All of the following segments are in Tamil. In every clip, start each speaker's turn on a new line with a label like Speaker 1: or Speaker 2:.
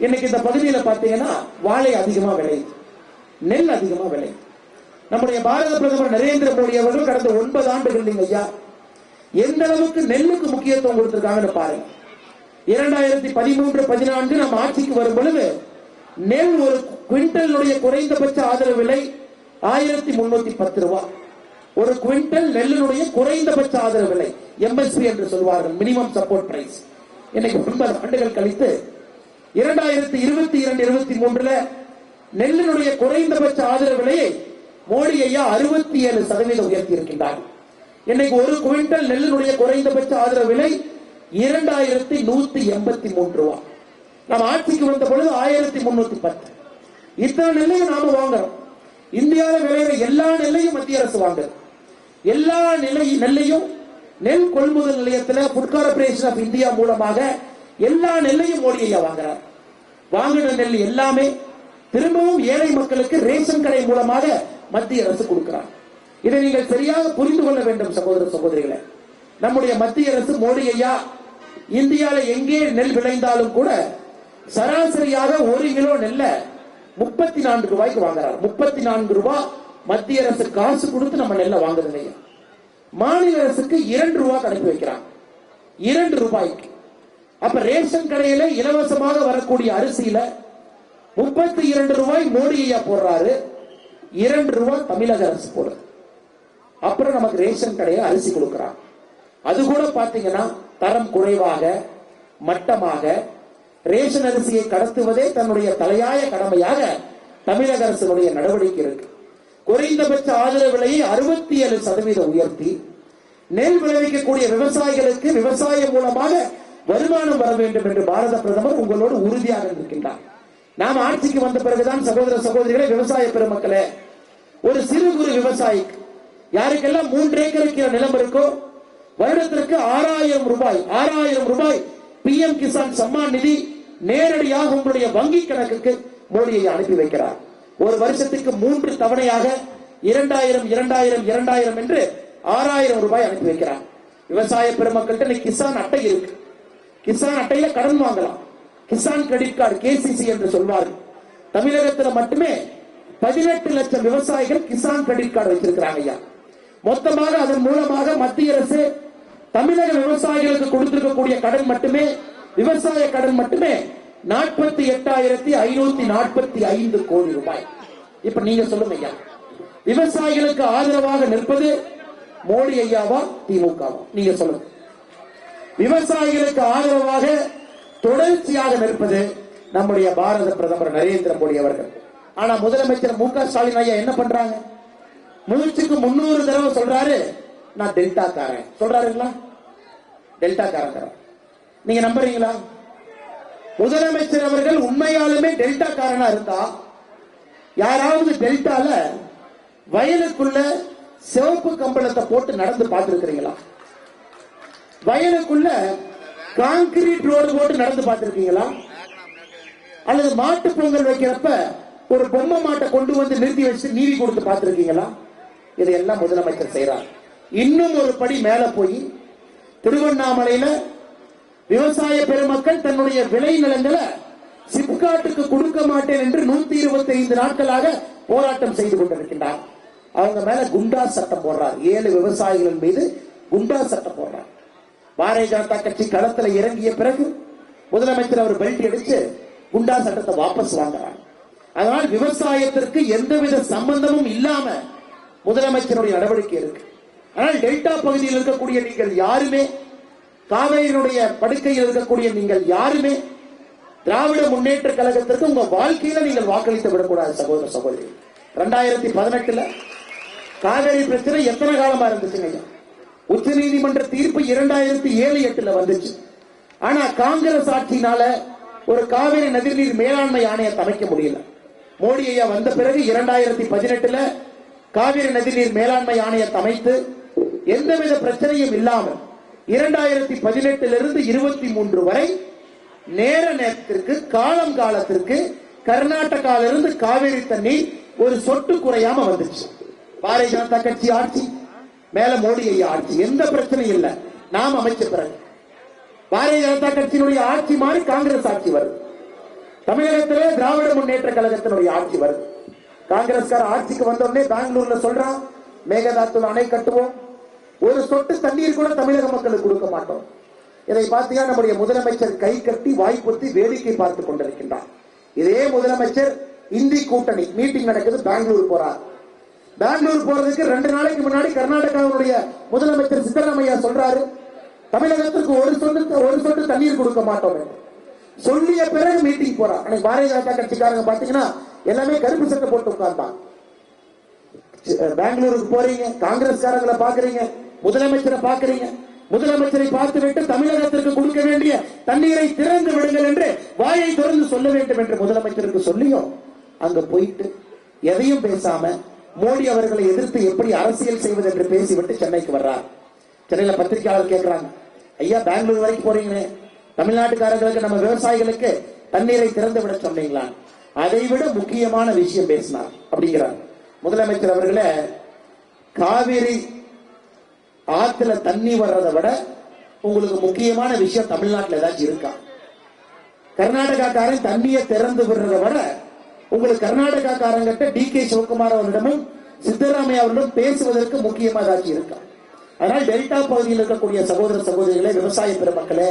Speaker 1: இன்னைக்கு இந்த பகுதியில பாத்தீங்கன்னா வாழை அதிகமா விளையுது நெல் அதிகமா விளையுது நம்முடைய பாரத பிரதமர் நரேந்திர மோடி அவர்கள் கடந்த ஒன்பது ஆண்டுகள் நீங்க ஐயா எந்த அளவுக்கு நெல்லுக்கு முக்கியத்துவம் கொடுத்திருக்காங்கன்னு பாருங்க. இரண்டாயிரத்தி பதிமூன்று பதினான்கு நம்ம ஆட்சிக்கு வரும் பொழுது நெல் ஒரு குவிண்டலுடைய குறைந்தபட்ச ஆதரவு விலை ஆயிரத்தி முன்னூத்தி பத்து ரூபாய் ஒரு குவிண்டல் நெல்லினுடைய குறைந்தபட்ச ஆதரவு விலை எம்எஸ்பி என்று சொல்வார்கள் மினிமம் சப்போர்ட் பிரைஸ் இன்னைக்கு ஒன்பது ஆண்டுகள் கழித்து இரண்டாயிரத்தி இருபத்தி இரண்டு இருபத்தி மூன்றுல நெல்லினுடைய குறைந்தபட்ச ஆதரவு விலையை மோடி ஐயா அறுபத்தி ஏழு சதவீதம் உயர்த்தி இருக்கின்றார் இன்னைக்கு ஒரு குவிண்டல் நெல்லினுடைய குறைந்தபட்ச ஆதரவு விலை இரண்டாயிரத்தி நூத்தி எண்பத்தி மூன்று ரூபாய் நம்ம ஆட்சிக்கு வந்த பொழுது ஆயிரத்தி முன்னூத்தி பத்து. இத்தனை நெல்லையும் நாம வாங்குறோம். இந்தியாவில் விளையிற எல்லா நெல்லையும் மத்திய அரசு வாங்குது. எல்லா நிலை நெல்லையும் நெல் கொள்முதல் நிலையத்துல புட்கார கார்பரேஷன் ஆஃப் இந்தியா மூலமாக எல்லா நெல்லையும் மோடி ஐயா வாங்குறார். வாங்கின நெல் எல்லாமே திரும்பவும் ஏழை மக்களுக்கு ரேஷன் கடை மூலமாக மத்திய அரசு கொடுக்கிறார். இதை நீங்கள் சரியாக புரிந்து கொள்ள வேண்டும் சகோதர சகோதரிகளை. நம்முடைய மத்திய அரசு மோடி ஐயா இந்தியால எங்கே நெல் விளைந்தாலும் கூட சராசரியாக ஒரு கிலோ நெல்ல முப்பத்தி நான்கு ரூபாய்க்கு வாங்குறார். முப்பத்தி நான்கு ரூபாய் மத்திய அரசு காசு கொடுத்து நம்ம நெல்லை வாங்குறது இல்லையா? மாநில அரசுக்கு இரண்டு ரூபாய் அனுப்பி வைக்கிறாங்க. இரண்டு ரூபாய்க்கு. அப்ப ரேஷன் கடையில இலவசமாக வரக்கூடிய அரிசியில முப்பத்தி இரண்டு ரூபாய் மோடி ஐயா போடுறாரு. இரண்டு ரூபாய் தமிழக அரசு போடுது. அப்புறம் நமக்கு ரேஷன் கடையில அரிசி கொடுக்குறான் அது கூட பாத்தீங்கன்னா தரம் குறைவாக மட்டமாக ரேஷன் அரிசியை கடத்துவதே தன்னுடைய தலையாய கடமையாக தமிழக அரசினுடைய நடவடிக்கை இருக்கு. குறைந்தபட்ச ஆதரவு விலையை அறுபத்தி ஏழு சதவீதம் உயர்த்தி நெல் விளைவிக்கக்கூடிய விவசாயிகளுக்கு விவசாயம் மூலமாக வருமானம் வர வேண்டும் என்று பாரத பிரதமர் உங்களோடு உறுதியாக இருக்கின்றார் நாம் ஆட்சிக்கு வந்த பிறகுதான் சகோதர சகோதரிகளே விவசாய பெருமக்களே ஒரு சிறு குறு விவசாயிக்கு யாருக்கெல்லாம் மூன்று ஏக்கருக்கு நிலம் இருக்கோ வருடத்திற்கு ஆறாயிரம் ரூபாய் ஆறாயிரம் ரூபாய் பி எம் கிசான் சம்மான் நிதி நேரடியாக உங்களுடைய வங்கி கணக்குக்கு மோடியை அனுப்பி வைக்கிறார். ஒரு வருஷத்துக்கு மூன்று தவணையாக இரண்டாயிரம் இரண்டாயிரம் இரண்டாயிரம் என்று ஆறாயிரம் ரூபாய் அனுப்பி வைக்கிறார். விவசாய பெருமக்கள்கிட்ட இன்னைக்கு கிசான் அட்டை இருக்கு. கிசான் அட்டையில கடன் வாங்கலாம். கிசான் கிரெடிட் கார்டு கேசிசி என்று சொல்வார்கள். தமிழகத்துல மட்டுமே பதினெட்டு லட்சம் விவசாயிகள் கிசான் கிரெடிட் கார்டு வச்சிருக்கிறாங்க ஐயா. மொத்தமாக அதன் மூலமாக மத்திய அரசு தமிழக விவசாயிகளுக்கு கொடுத்திருக்கக்கூடிய கடன் மட்டுமே விவசாய கடன் மட்டுமே நாற்பத்தி எட்டாயிரத்தி ஐநூத்தி நாற்பத்தி ஐந்து கோடி ரூபாய். இப்ப நீங்க சொல்லுங்க ஐயா. விவசாயிகளுக்கு ஆதரவாக நிற்பது மோடி ஐயாவா திமுகவா? நீங்க சொல்லுங்க. விவசாயிகளுக்கு ஆதரவாக தொடர்ச்சியாக நிற்பது நம்முடைய பாரத பிரதமர் நரேந்திர மோடி அவர்கள். ஆனா முதலமைச்சர் மு க ஸ்டாலின் ஐயா என்ன பண்றாங்க? முதிர்ச்சிக்கு முன்னூறு தடவை சொல்றாரு நான் டெல்டா காரன் சொல்றாருங்களா? டெல்டா காரன் நீங்க நம்புறீங்களா? முதலமைச்சர் அவர்கள் உண்மையாலுமே டெல்டா காரனா இருந்தா யாராவது டெல்டால வயலுக்குள்ள சிவப்பு கம்பளத்தை போட்டு நடந்து பார்த்திருக்கிறீங்களா? வயலுக்குள்ள கான்கிரீட் ரோடு போட்டு நடந்து பார்த்திருக்கீங்களா? அல்லது மாட்டு பொங்கல் வைக்கிறப்ப ஒரு பொம்மை மாட்டை கொண்டு வந்து நிறுத்தி வச்சு நீதி கொடுத்து பார்த்திருக்கீங்களா? இதையெல்லாம் முதலமைச்சர் செய்யறார் இன்னும் ஒரு படி மேல போய் திருவண்ணாமலையில விவசாய பெருமக்கள் தன்னுடைய விளை நிலங்களை சிப்காட்டுக்கு கொடுக்க மாட்டேன் என்று நூத்தி இருபத்தி ஐந்து நாட்களாக போராட்டம் செய்து கொண்டிருக்கின்றார். அவங்க மேல குண்டா சட்டம் போடுறார். ஏழு விவசாயிகள் மீது குண்டா சட்டம் போடுறார். பாரதிய ஜனதா கட்சி களத்துல இறங்கிய பிறகு முதலமைச்சர் அவர் பெல்ட் அடிச்சு குண்டா சட்டத்தை வாபஸ் வாங்குறாங்க அதனால் விவசாயத்திற்கு எந்தவித சம்பந்தமும் இல்லாம முதலமைச்சருடைய நடவடிக்கை இருக்கு. ஆனால் டெல்டா பகுதியில் இருக்கக்கூடிய நீங்கள் யாருமே காவேரியினுடைய படுக்கையில் இருக்கக்கூடிய நீங்கள் யாருமே திராவிட முன்னேற்ற கழகத்திற்கு உங்க வாழ்க்கையில நீங்கள் வாக்களித்து விடக்கூடாது சகோதர சகோதரி. ரெண்டாயிரத்தி பதினெட்டுல காவேரி பிரச்சனை எத்தனை காலமா இருந்துச்சுங்க ஐயா? உச்ச நீதிமன்ற தீர்ப்பு இரண்டாயிரத்தி ஏழு எட்டுல வந்துச்சு. ஆனா காங்கிரஸ் ஆட்சினால ஒரு காவிரி நதிநீர் மேலாண்மை ஆணையம் அமைக்க முடியல. மோடி ஐயா வந்த பிறகு இரண்டாயிரத்தி பதினெட்டுல காவிரி நதிநீர் மேலாண்மை ஆணையத்தை அமைத்து எந்தவித பிரச்சனையும் இல்லாமல் இரண்டாயிரத்தி பதினெட்டிலிருந்து இருபத்தி மூன்று வரை நேர நேரத்திற்கு காலம் காலத்திற்கு கர்நாடகாவிலிருந்து காவிரி தண்ணீர் ஒரு சொட்டு குறையாம வந்துச்சு. பாரதிய ஜனதா கட்சி ஆட்சி மேல மோடி ஐயா ஆட்சி. எந்த பிரச்சனையும் இல்ல. நாம் அமைச்ச பிறகு. பாரதிய ஜனதா கட்சியினுடைய ஆட்சி மாறி காங்கிரஸ் ஆட்சி வருது. தமிழகத்திலே திராவிட முன்னேற்ற கழகத்தினுடைய ஆட்சி வருது. காங்கிரஸ்கார ஆட்சிக்கு வந்த உடனே பெங்களூர்ல சொல்றான் மேகதாத்துல அணை கட்டுவோம். ஒரு சொட்டு தண்ணீர் கூட தமிழக மக்களுக்கு கொடுக்க மாட்டோம். இதை பார்த்தீங்கன்னா நம்முடைய முதலமைச்சர் கை கட்டி வாய்ப்புத்தி வேடிக்கை பார்த்துக் கொண்டிருக்கின்றார். இதே முதலமைச்சர் இந்தி கூட்டணி மீட்டிங் நடக்குது பெங்களூர் போறார். பெங்களூர் போறதுக்கு ரெண்டு நாளைக்கு முன்னாடி கர்நாடகாவுடைய முதலமைச்சர் சித்தராமையா சொல்றாரு தமிழகத்திற்கு ஒரு சொட்டு ஒரு சொட்டு தண்ணீர் கொடுக்க மாட்டோம். சொல்லிய பிறகு மீட்டிங் போறான் அன்னைக்கு பாரதிய ஜனதா கட்சிக்காரங்க பாத்தீங்கன்னா எல்லாமே கருப்பு சட்டை போட்டு உட்கார்ந்தான். பெங்களூருக்கு போறீங்க காங்கிரஸ்காரங்களை பாக்குறீங்க முதலமைச்சரை பாக்குறீங்க. முதலமைச்சரை பார்த்துவிட்டு தமிழகத்திற்கு கொடுக்க வேண்டிய தண்ணீரை திறந்து விடுங்கள் என்று வாயை திறந்து சொல்ல வேண்டும் என்று முதலமைச்சருக்கு சொல்லியும் அங்க போயிட்டு எதையும் பேசாம மோடி அவர்களை எதிர்த்து எப்படி அரசியல் செய்வது என்று பேசிவிட்டு சென்னைக்கு வர்றார். சென்னையில பத்திரிகையாளர் கேட்கிறாங்க ஐயா பெங்களூர் வரைக்கும் போறீங்களே தமிழ்நாட்டுக்காரர்களுக்கு நம்ம விவசாயிகளுக்கு தண்ணீரை திறந்து விட சொன்னீங்களா? அதை விட முக்கியமான விஷயம் பேசினார். அப்படிங்கிறார். முதலமைச்சர் அவர்களே காவிரி ஆத்துல தண்ணி வர்றதை விட உங்களுக்கு முக்கியமான விஷயம் தமிழ்நாட்டுல ஏதாச்சும் இருக்கா? கர்நாடகாக்காரன் தண்ணியை திறந்து விடுறதை விட உங்களுக்கு கர்நாடகாக்காரங்கிட்ட டி கே சிவகுமார் அவரிடமும் சித்தராமையா அவரிடம் பேசுவதற்கு முக்கியமாக ஏதாச்சும் இருக்கா? அதனால் டெல்டா பகுதியில் இருக்கக்கூடிய சகோதர சகோதரிகளே விவசாய பெருமக்களே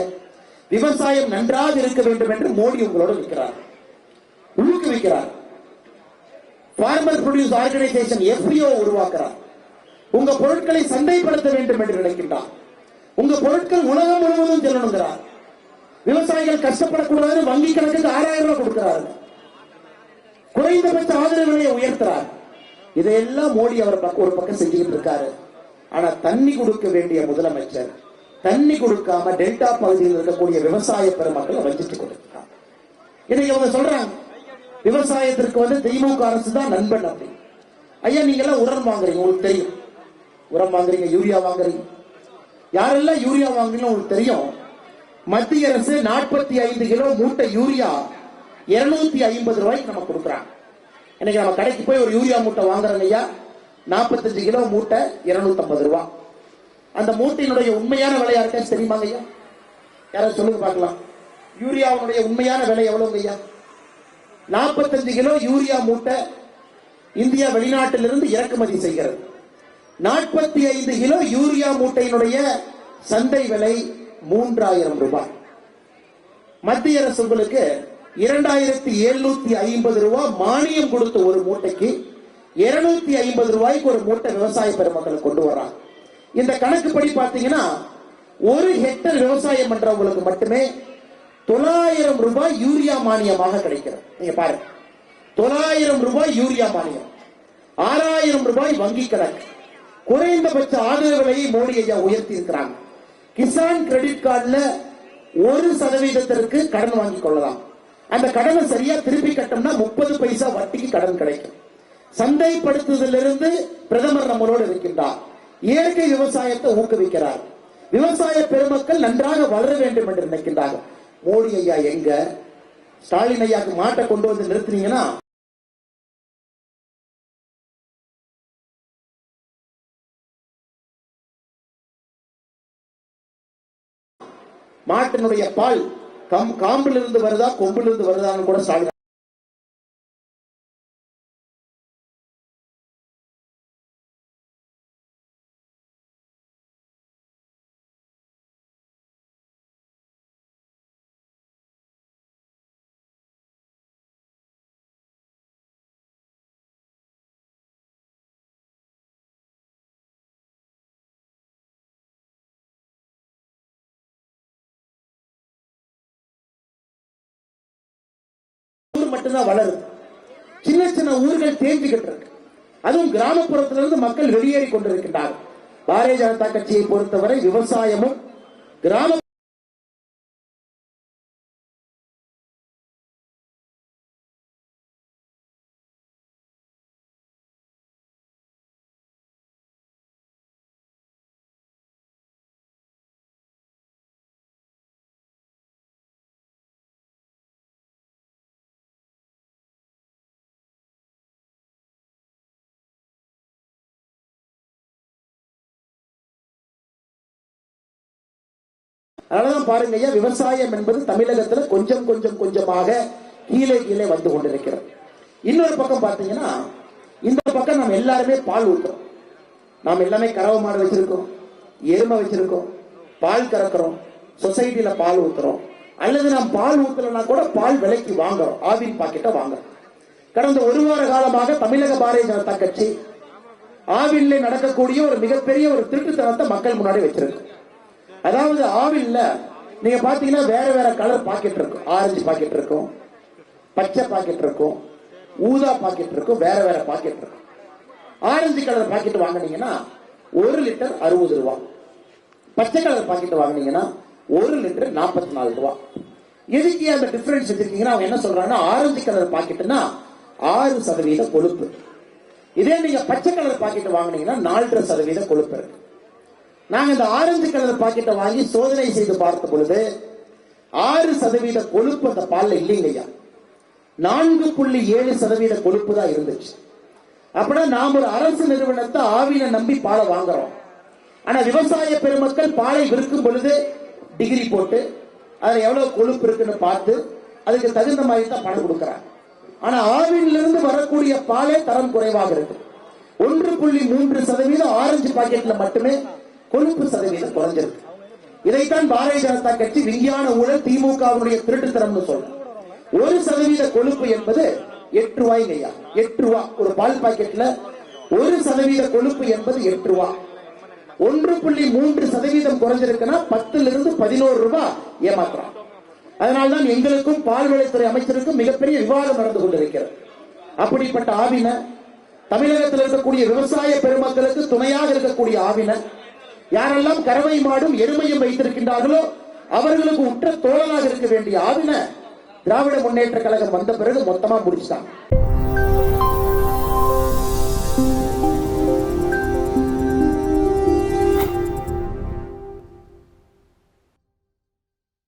Speaker 1: விவசாயம் நன்றாக இருக்க வேண்டும் என்று மோடி உங்களோடு இருக்கிறார் ஊக்குவிக்கிறார். ஃபார்மர் ப்ரொடியூஸ் ஆர்கனைசேஷன் எஃபிஓ உருவாக்குறார். உங்க பொருட்களை சந்தைப்படுத்த வேண்டும் என்று நினைக்கின்றார். உங்க பொருட்கள் உலகம் முழுவதும் செல்லணுங்கிறார். விவசாயிகள் கஷ்டப்படக்கூடாது வங்கி கணக்குக்கு ஆறாயிரம் ரூபாய் கொடுக்கிறார்கள். குறைந்தபட்ச ஆதரவு விலையை உயர்த்துறார். இதையெல்லாம் மோடி அவர் பக்கம் ஒரு பக்கம் செஞ்சுக்கிட்டு இருக்காரு. ஆனா தண்ணி கொடுக்க வேண்டிய முதலமைச்சர் தண்ணி கொடுக்காம டெல்டா பகுதியில் இருக்கக்கூடிய விவசாய பெருமக்களை வஞ்சிட்டு கொடுக்கிறார் இதை அவங்க சொல்றாங்க. விவசாயத்திற்கு வந்து திமுக அரசு தான் நண்பன் அப்படி. ஐயா நீங்க எல்லாம் உரம் வாங்குறீங்க உங்களுக்கு தெரியும். உரம் வாங்குறீங்க யூரியா வாங்குறீங்க. யாரெல்லாம் யூரியா வாங்குறீங்க உங்களுக்கு தெரியும்? மத்திய அரசு நாற்பத்தி ஐந்து கிலோ மூட்டை யூரியா இருநூத்தி ஐம்பது ரூபாய்க்கு நம்ம கொடுக்குறாங்க. இன்னைக்கு நம்ம கடைக்கு போய் ஒரு யூரியா மூட்டை வாங்குறோங்க ஐயா நாற்பத்தஞ்சு கிலோ மூட்டை இருநூத்தி ஐம்பது அந்த மூட்டையினுடைய உண்மையான விலை யாருக்காச்சும் தெரியுமாங்க ஐயா? யாராவது சொல்லுங்க பார்க்கலாம். யூரியாவுடைய உண்மையான விலை எவ்வளவுங்க ஐயா? நாற்பத்தஞ்சு கிலோ யூரியா மூட்டை இந்தியா வெளிநாட்டிலிருந்து இறக்குமதி செய்கிறது. நாற்பத்தி ஐந்து கிலோ யூரியா மூட்டையினுடைய சந்தை விலை மூன்றாயிரம் ரூபாய். மத்திய அரசு உங்களுக்கு இரண்டாயிரத்தி எழுநூத்தி ஐம்பது ரூபாய் மானியம் கொடுத்த ஒரு மூட்டைக்கு இருநூத்தி ஐம்பது ரூபாய்க்கு ஒரு மூட்டை விவசாய பெருமக்கள் கொண்டு வர்றாங்க. இந்த கணக்குப்படி பாத்தீங்கன்னா ஒரு ஹெக்டர் விவசாயம் பண்றவங்களுக்கு மட்டுமே தொள்ளாயிரம் ரூபாய் யூரியா மானியமாக கிடைக்கிறது. நீங்க பாருங்க. தொள்ளாயிரம் ரூபாய் யூரியா மானியம். ஆறாயிரம் ரூபாய் வங்கி கணக்கு. குறைந்தபட்ச ஆதரவு விலையை மோடி ஐயா உயர்த்தி இருக்கிறாங்க கிசான் கிரெடிட் கார்டுல ஒரு சதவீதத்திற்கு கடன் வாங்கி கொள்ளலாம். அந்த கடனை சரியா திருப்பி கட்டோம்னா முப்பது பைசா வட்டிக்கு கடன் கிடைக்கும். சந்தைப்படுத்துதலிருந்து பிரதமர் நம்மளோடு இருக்கின்றார். இயற்கை விவசாயத்தை ஊக்குவிக்கிறார். விவசாய பெருமக்கள் நன்றாக வளர வேண்டும் என்று நினைக்கின்றார்கள். மோடி ஐயா எங்க? ஸ்டாலின் ஐயாக்கு மாட்டை கொண்டு வந்து நிறுத்தினீங்கன்னா மாட்டினுடைய பால் கம் காம்பிலிருந்து வருதா கொம்பிலிருந்து வருதான்னு கூட ஸ்டாலின் மட்டும்தான் வளருது. சின்ன சின்ன ஊர்கள் தேங்கிக்கிட்டு இருக்கு அதுவும் கிராமப்புறத்திலிருந்து மக்கள் வெளியேறி கொண்டிருக்கின்றார்கள். பாரதிய ஜனதா கட்சியை பொறுத்தவரை விவசாயமும் கிராம அதனாலதான் பாருங்க ஐயா விவசாயம் என்பது தமிழகத்துல கொஞ்சம் கொஞ்சம் கொஞ்சமாக கீழே கீழே வந்து கொண்டிருக்கிறது. இன்னொரு பக்கம் பாத்தீங்கன்னா இந்த பக்கம் நம்ம எல்லாருமே பால் ஊத்துறோம். நாம் எல்லாமே கறவை மாடு வச்சிருக்கோம் எருமை வச்சிருக்கோம் பால் கறக்கிறோம் சொசைட்டில பால் ஊத்துறோம். அல்லது நாம் பால் ஊத்தலன்னா கூட பால் விலைக்கு வாங்குறோம் ஆவின் பாக்கெட்டை வாங்குறோம். கடந்த ஒரு வார காலமாக தமிழக பாரதிய ஜனதா கட்சி ஆவில்ல நடக்கக்கூடிய ஒரு மிகப்பெரிய ஒரு திருட்டுத்தனத்தை மக்கள் முன்னாடி வச்சிருக்கு. அதாவது ஆவில்ல நீங்க பாத்தீங்கன்னா வேற வேற கலர் பாக்கெட் இருக்கும். ஆரஞ்சு பாக்கெட் இருக்கும். பச்சை பாக்கெட் இருக்கும். ஊதா பாக்கெட் இருக்கும். வேற வேற பாக்கெட் இருக்கும். ஆரஞ்சு கலர் பாக்கெட் வாங்குனீங்கன்னா ஒரு லிட்டர் அறுபது ரூபா. பச்சை கலர் பாக்கெட் வாங்குனீங்கன்னா ஒரு லிட்டர் நாற்பத்தி நாலு ரூபா. எதுக்கு அந்த டிஃபரன்ஸ் வச்சிருக்கீங்கன்னா அவங்க என்ன சொல்றாங்கன்னா ஆரஞ்சு கலர் பாக்கெட்னா ஆறு சதவீத கொழுப்பு. இதே நீங்க பச்சை கலர் பாக்கெட் வாங்குனீங்கன்னா நாலரை சதவீத கொழுப்பு இருக்கு. நாங்க இந்த ஆரஞ்சு கலர் பாக்கெட்டை வாங்கி சோதனை செய்து பார்த்த பொழுது ஆறு சதவீத கொழுப்பு அந்த பால்ல இல்லைங்கய்யா. நான்கு புள்ளி ஏழு சதவீத கொழுப்பு தான் இருந்துச்சு. அப்படின்னா நாம் ஒரு அரசு நிறுவனத்தை ஆவில நம்பி பாலை வாங்குறோம். ஆனா விவசாய பெருமக்கள் பாலை விற்கும் பொழுது டிகிரி போட்டு அதுல எவ்வளவு கொழுப்பு இருக்குன்னு பார்த்து அதுக்கு தகுந்த மாதிரி தான் பணம் கொடுக்கறாங்க. ஆனா இருந்து வரக்கூடிய பாலே தரம் குறைவாக இருக்கு. ஒன்று புள்ளி மூன்று சதவீதம் ஆரஞ்சு பாக்கெட்ல மட்டுமே கொழுப்பு சதவீதம் குறைஞ்சிருக்கு. இதைத்தான் பாரதிய ஜனதா கட்சி விஞ்ஞான ஊழல் திமுகவுடைய திருட்டுத்தனம்னு சொல்றோம் ஒரு சதவீத கொழுப்பு என்பது எட்டு ரூபாய்ங்க ஐயா. எட்டு ரூபா. ஒரு பால் பாக்கெட்ல ஒரு சதவீத கொழுப்பு என்பது எட்டு ரூபா. ஒன்று புள்ளி மூன்று சதவீதம் குறைஞ்சிருக்குன்னா பத்துல இருந்து பதினோரு ரூபாய் ஏமாத்துறான் அதனால்தான் எங்களுக்கும் பால்வளைத்துறை அமைச்சருக்கும் மிகப்பெரிய விவாதம் நடந்து கொண்டிருக்கிறது. அப்படிப்பட்ட ஆவின தமிழகத்தில் இருக்கக்கூடிய விவசாய பெருமக்களுக்கு துணையாக இருக்கக்கூடிய ஆவின யாரெல்லாம் கறவை மாடும் எருமையும் வைத்திருக்கின்றார்களோ அவர்களுக்கு உற்ற தோழனாக இருக்க வேண்டிய ஆவின திராவிட முன்னேற்ற கழகம் வந்த பிறகு மொத்தமா முடிச்சுட்டாங்க.